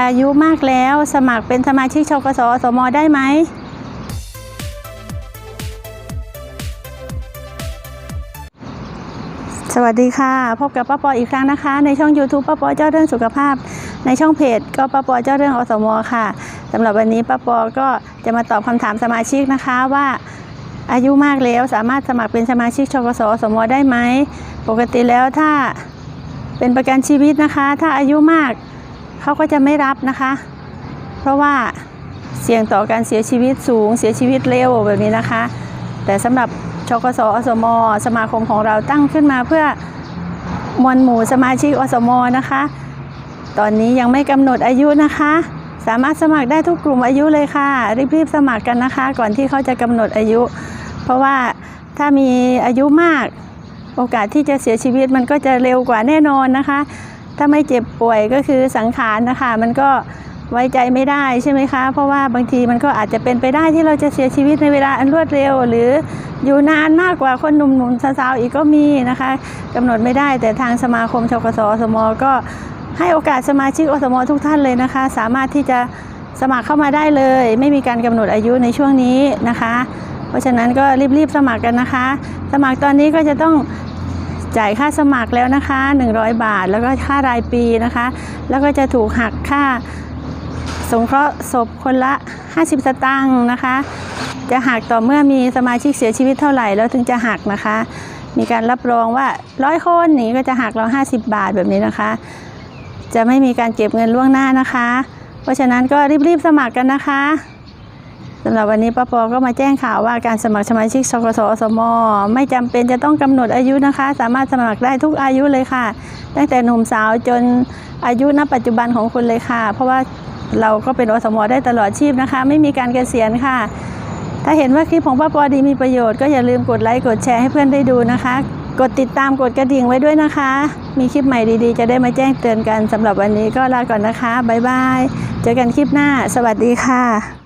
อายุมากแล้วสมัครเป็นสมาชิกชกสอสมได้ไหมสวัสดีค่ะ พบกับป้าปออีกครั้งนะคะ ในช่อง YouTube ป้าปอเจ้าเรื่องสุขภาพ ในช่องเพจก็ป้าปอเจ้าเรื่องอสมค่ะสำหรับวันนี้ป้าปอก็จะมาตอบคำถามสมาชิกนะคะว่าอายุมากแล้วสามารถสมัครเป็นสมาชิกชกสอสมได้ไหม ปกติแล้วถ้าเป็นประกันชีวิตนะคะ ถ้าอายุมาก เขาก็จะไม่รับนะคะ เพราะว่าเสี่ยงต่อการเสียชีวิตสูง เสียชีวิตเร็วแบบนี้นะคะ แต่สำหรับชกสอสม สมาคมของเราตั้งขึ้นมาเพื่อมวลหมู่สมาชิกอสมนะคะ ตอนนี้ยังไม่กำหนดอายุนะคะ สามารถสมัครได้ทุกกลุ่มอายุเลยค่ะ รีบๆสมัครกันนะคะ ก่อนที่เขาจะกำหนดอายุ เพราะว่าถ้ามีอายุมาก โอกาสที่จะเสียชีวิตมันก็จะเร็วกว่าแน่นอนนะคะ ถ้าไม่เจ็บป่วยก็คือสังขารนะคะ มันก็ไว้ใจไม่ได้ใช่ไหมคะ เพราะว่าบางทีมันก็อาจจะเป็นไปได้ที่เราจะเสียชีวิตในเวลาอันรวดเร็ว หรืออยู่นานมากกว่าคนหนุ่มๆสาวๆอีกก็มีนะคะกำหนดไม่ได้แต่ทางสมาคมชกสอสมก็ให้โอกาสสมาชิกอสมทุกท่านเลยนะคะ สามารถที่จะสมัครเข้ามาได้เลย ไม่มีการกำหนดอายุในช่วงนี้นะคะ เพราะฉะนั้นก็รีบๆสมัครกันนะคะ สมัครตอนนี้ก็จะต้อง จ่ายค่าสมัครแล้วนะคะ 100 บาท แล้วก็ค่ารายปีนะคะ แล้วก็จะถูกหักค่าสงเคราะห์ศพคนละ 50 สตางค์นะคะ จะหักต่อเมื่อมีสมาชิกเสียชีวิตเท่าไหร่แล้วถึงจะหักนะคะ มีการรับรองว่าร้อยคนนี้ก็จะหักเรา 50 บาทแบบนี้นะคะ จะไม่มีการเก็บเงินล่วงหน้านะคะ เพราะฉะนั้นก็รีบๆสมัครกันนะคะำหรับวันนี้ป้าปอก็มาแจ้งข่าวว่าการสมัครสมาชิกชกสอสมไม่จำเป็นจะต้องกำหนดอายุนะคะ สามารถสมัครได้ทุกอายุเลยค่ะ ตั้งแต่หนุ่มสาวจนอายุณปัจจุบันของคุณเลยค่ะ เพราะว่าเราก็เป็นอสมได้ตลอดชีพนะคะ ไม่มีการเกษียณค่ะ ถ้าเห็นว่าคลิปของป้าปอดีมีประโยชน์ก็อย่าลืมกดไลค์กดแชร์ให้เพื่อนได้ดูนะคะ กดติดตามกดกระดิ่งไว้ด้วยนะคะ มีคลิปใหม่ดีๆ จะได้มาแจ้งเตือนกันสำหรับวันนี้ก็ลาก่อนนะคะบ๊ายบายเจอกันคลิปหน้า สวัสดีค่ะ